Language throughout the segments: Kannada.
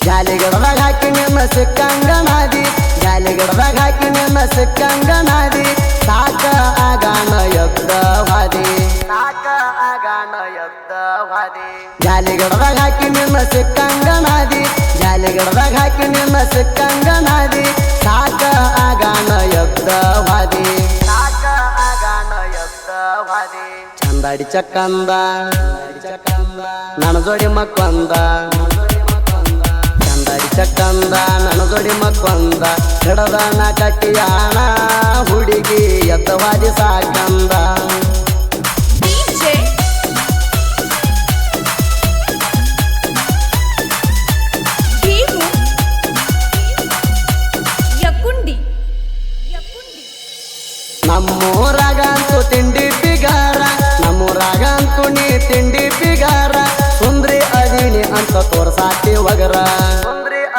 ಜಾಲಿಗಡದಾಗ ಹಾಕಿ ನಿಮ್ಮ ಸಿಕ್ಕಂಗ ನಾದಿ ಜಾಲಿಗಡದಾಗ ಹಾಕಿ ನಿಮ್ಮ ಸಿಕ್ಕಂಗ ನಾದಿ ಸಾಕ ಆಗಾಣ ಎದ್ದ ವಾದಿ ಸಾಕ ಆಗಾಣ ಎದ್ದ ವಾದಿ ಜಾಲಿಗಡದಾಗ ಹಾಕಿ ನಿಮ್ಮ ಸಿಕ್ಕಂಗ ನಾದಿ ಜಾಲಿಗಡದಾಗ ಹಾಕಿ ನಿಮ್ಮ ಸಿಕ್ಕಂಗ ನಾದಿ ಸಾಕ ಆಗಾಣ ಎದ್ದ ವಾದಿ ಸಾಕ ಆಗಾಣ ಎದ್ದ ವಾದಿ ಚಂದಾಡಿ ಚಕ್ಕಂದ ನನ್ನ ಜೋಡಿ ಮಕ್ಕೊಂದ ನನ್ನ ಜೋಡಿ ಮಕ್ಕೊಂದ ಹಿಡದನ ಕಟ್ಟಿಯಾಣ ಹುಡುಗಿ ಎತ್ತವಾದಿ ಸಾಕಂದ. ನಮ್ಮೂರಾಗಂತೂ ತಿಂಡಿ ಬಿಗಾರ ನಮ್ಮೂರಾಗಂತೂ ನೀ ತಿಂಡಿ ಬಿಗಾರ. ಸುಂದ್ರಿ ಅದಿನಿ ಅಂತ ತೋರ್ಸಾತಿ ವಗರ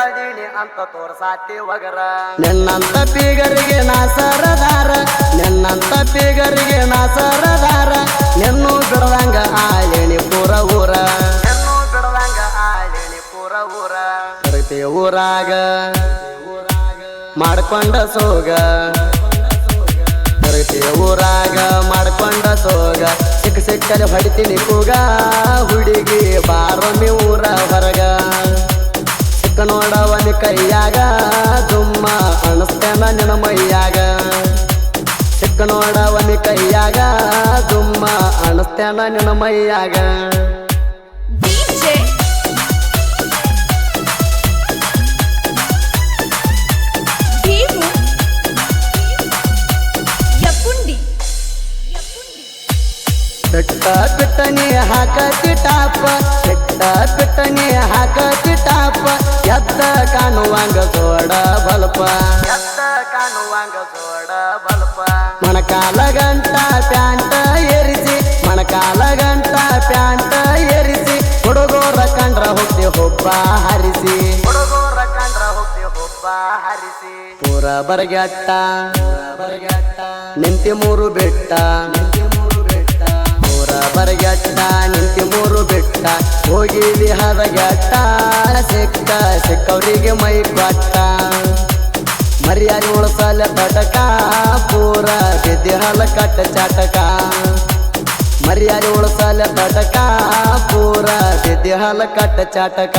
ಅದಿನಿ ಅಂತ ತೋರ್ಸಾತಿ ಒಗರ. ನಿನ್ನಂತ ಬೀಗರಿಗೆ ನಾ ಸರದಾರ ನಿನ್ನಂತ ಪೀಗರಿಗೆ ನಾ ಸರದಾರ ನಿನ್ನೂ ಬಿಡದಂಗ ಆಳಿಣಿ ಪೂರ ಊರ. ನಿನ್ನೂ ಬಿಡದಂಗ ಆಳಿಣಿ ಪೂರ ಊರ. ಪ್ರತಿ ಊರಾಗ ಮಾಡ್ಕೊಂಡ ಸೋಗ. ಪ್ರತಿ ಊರಾಗ ಮಾಡ್ಕೊಂಡ ಸೋಗ. ಸಿಕ್ಕ ಸಿಕ್ಕಲ್ಲಿ ಹೊಡಿತೀನಿ ಕೂಗ ಹುಡುಗಿ ಬಾರೊಮ್ಮೆ ಊರ ಹೊರಗ. ನೋಡವನಿ ಕೈಯಾಗ ತುಮ್ಮ ಅಣಸ್ತೇನ ನಿನ ಮೈಯಾಗ. ಚಿಕ್ಕ ನೋಡವನಿ ಕೈಯಾಗ ತುಮ್ಮ ಅಣಸ್ತೇನ ನಿನ್ನ ಮೈಯಾಗ. ಸೋಡ ಬಲ್ಪ ಮಣಕಾಲ ಗಂಟ ಪ್ಯಾಂಟ ಏರಿಸಿ ಮಣಕಾಲ ಗಂಟ ಪ್ಯಾಂಟ ಏರಿಸಿ ಹುಡುಗೋರ ಕಂಡ್ರ ಹುಟ್ಟಿ ಹುಬ್ಬ ಹರಿಸಿ. ಹುಡುಗೋರ ಕಂಡ್ರ ಹುಟ್ಟಿ ಹುಬ್ಬ ಹರಿಸಿ. ಪೂರ ಬರಗಟ್ಟ ಬರಗಟ್ಟ ನಿಂತಿ ಮೂರು ಬೆಟ್ಟ. ಹೋಗಿ ವಿಹಾರ ಗೆಟ್ಟ ಸಿಕ್ಕ ಸಿಕ್ಕವರಿಗೆ ಮೈ ಕೊಟ್ಟ ಮರ್ಯಾದೆ ಉಳಿಸಲ ತಟಕ ಪೂರ ಬಿದ್ದಿರಲ ಕಟ್ಟ ಚಾಟಕ. ಮರ್ಯಾದೆ ಉಳಿಸಲ ತಟಕ ಪೂರ ಬಿದ್ದಿರಲ ಕಟ್ಟ ಚಾಟಕ.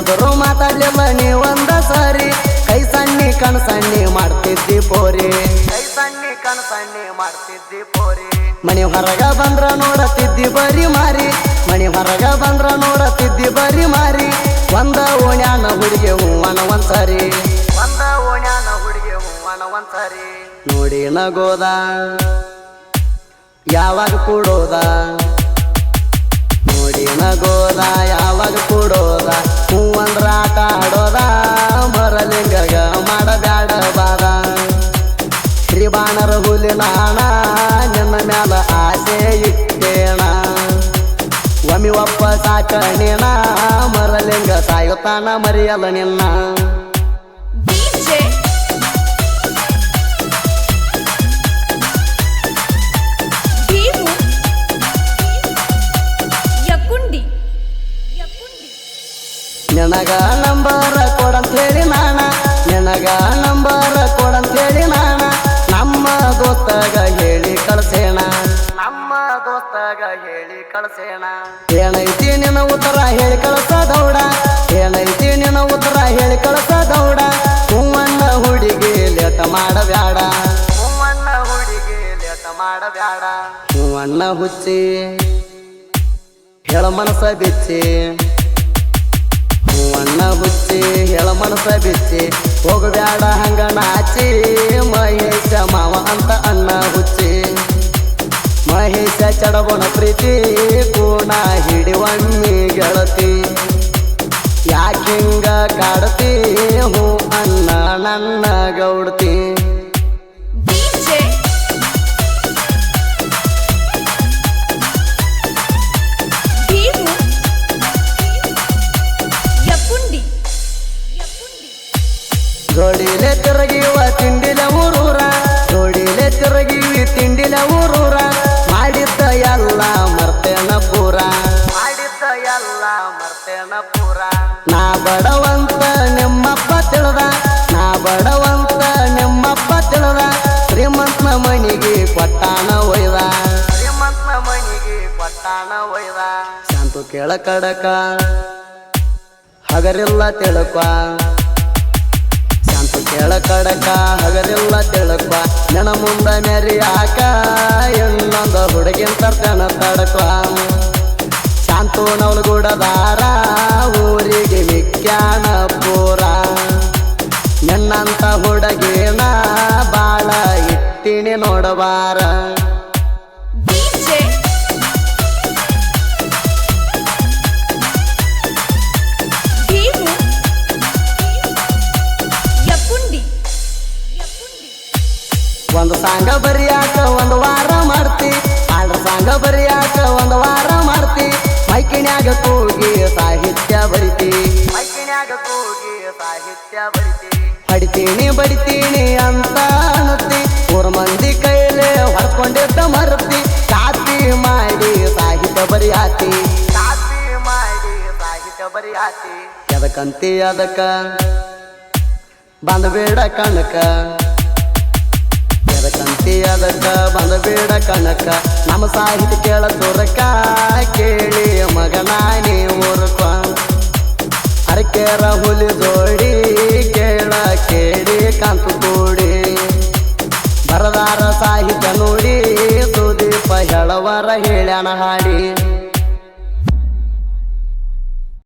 ಮನಸ್ಸೆದುರು ಮಾತಾಡ್ಲಿ ಮನೆ ಒಂದ ಸಾರಿ. ಕೈ ಸಣ್ಣಿ ಕಣ್ ಸಣ್ಣಿ ಮಾಡ್ತಿದ್ದಿ ಪೋರಿ. ಕೈ ಸಣ್ಣಿ ಕಣ್ ಸಣ್ಣಿ ಮಾಡ್ತಿದ್ದಿ ಪೋರಿ. ಮನೆ ಹೊರಗ ಬಂದ್ರ ನೋಡತಿದ್ದಿ ಬರಿ ಮಾರಿ. ಮನಿ ಹೊರಗ ಬಂದ್ರ ನೋಡತಿದ್ದಿ ಬರಿ ಮಾರಿ. ಒಂದ ಓಣ್ಯಾನ ಹುಡುಗಿ ಹೂವನ ಒಂದ್ಸರಿ. ಒಂದ ಓಣ್ಯಾನ ಹುಡುಗಿ ಹೂವನ ಒಂದ್ಸರಿ. ನೋಡಿ ನಗೋದ ಯಾವಾಗ ಕೂಡೋದ. ನೋಡಿ ನಗೋದ ಯಾವಾಗ ಒಮ್ಮಿ ಒಪ್ಪ ಸಾಕಣಿನ ಮರಲಿಂಗ ಸಾಯುತ್ತಾನ ಮರಿಯಲ್ಲ ನಿನ್ನ DJ ಭೀಮು ಯಕುಂಡಿ ಯಕುಂಡಿ ನಿನಗ ನಂಬರ ಕೊಡಂತ ಹೇಳಿ ನಾಣ ನಿನಗ ನಂಬರ ದೋಸ್ತಗ ಹೇಳಿ ಕಳ್ಸೇಣ. ಏನೈತಿ ನಿನ್ನ ಉತ್ತರ ಹೇಳಿ ಕಳ್ಸ ದೌಡ ಏನೈತಿ ನಿನ್ನ ಉತ್ತರ ಹೇಳಿ ಕಳ್ಸ ದೌಡ ಹೂವಣ್ಣ ಹುಡುಗಿ ಲೇಟ ಮಾಡಬ್ಯಾಡ. ಹೂವಣ್ಣ ಹುಡುಗಿ ಲೇಟ ಮಾಡಬ್ಯಾಡ. ಹೂವಣ್ಣ ಹುಚ್ಚಿ ಹೇಳ ಮನಸ ಬಿಚ್ಚಿ. ಹೂವಣ್ಣ ಹುಚ್ಚಿ ಹೇಳ ಮನಸ ಬಿಚ್ಚಿ. ಹೋಗಬ್ಯಾಡ ಹಂಗ ನಾಚಿ. ಗುಣ ಪ್ರೀತಿ ಪೂರ್ಣ ಹಿಡಿವಣ್ಣಿ ಗೆಳತಿ. ಯಾಕಿಂಗ ಕಾಡತಿ? ಹೂ ಅನ್ನ ನನ್ನ ಗೌಡತಿ. ಜೋಡಿಲೆ ತಿರುಗಿ ನಾ ಬಡವಂತ ನಿಮ್ಮಪ್ಪ ತಿಳಿದ ನಾ ಬಡವಂತ ನಿಮ್ಮಪ್ಪ ತಿಳಿದ ಶ್ರೀಮಂತನ ಮನಿಗೆ ಕೊಟ್ಟಾನ ಒಯ್ದ. ಶ್ರೀಮಂತನ ಮನಿಗೆ ಕೊಟ್ಟಾನ ಒಯ್ದ. ಶಾಂತು ಕೇಳ ಕಡಕ ಹಗರಿಲ್ಲ ತಿಳಕ ಶಾಂತು ಕೇಳ ಕಡಕ ಹಗರಿಲ್ಲ ತಿಳಕ ನೆನ ಮುಂದ ಮೆರಿಯಾಕ ಇನ್ನೊಂದು ಹುಡುಗಿನ ತರ್ತನ ತಡಕ ಶಾಂತು ದಾರ ಊರಿಗೆ ವಿಜ್ಞಾನ ಪೂರ. ನನ್ನಂತ ಹುಡುಗೇನ ಬಾಳ ಇಟ್ಟಿನಿ ನೋಡಬಾರ ಒಂದು ಸಾಂಗ ಬರಿಯಾಕ ಒಂದು ವಾರ ಮಾಡ್ತಿ. ಆಡ್ರ ಸಾಂಗ ಬರಿಯಾಕ ಒಂದು ವಾರ ಮೈಕಿನ್ಯಾಗ ಕೂಗಿ ಸಾಹಿತ್ಯ ಬರಿತಿ. ಮೈಕಿನ್ಯಾಗ ಕೂಗಿ ಸಾಹಿತ್ಯ ಬರಿತಿ. ಹಡಿತೀನಿ ಬಡಿತೀನಿ ಅಂತ ಅನ್ನತಿ ಊರ ಮಂದಿ ಕೈಲೇ ಹೊಡ್ಕೊಂಡಿದ್ದ ಮರತಿ. ಕಾಪಿ ಮಾಡಿ ಸಾಹಿತ್ಯ ಬರಿಯಾತಿ. ಕಾಪಿ ಮಾಡಿ ಸಾಹಿತ್ಯ ಬರಿಯಾತಿ. ಅದಕ್ಕಂತಿ ಅದಕ್ಕ ಬಂದಬೇಡ ಕಣಕ. ಎದಕ್ಕಂತಿ ಅದಕ್ಕ ಬಂದಬೇಡ ಕಣಕ ನಮ್ಮ ಸಾಹಿತ್ಯ ಕೇಳ ದೊರಕ ಕೇಳಿ ಮಗನಾನಿ ಊರ್ಕ ಅರಕೇರ ಹುಲಿ ಜೋಡಿ ಕೇಳ, ಕೇಳಿ ಕಾಂತು ಕೂಡಿ. ಬರದಾರ ಸಾಹಿತ್ಯ ನೋಡಿ ಸುದೀಪ ಹೇಳವರ ಹೇಳ್ಯಾನ ಹಾಡಿ.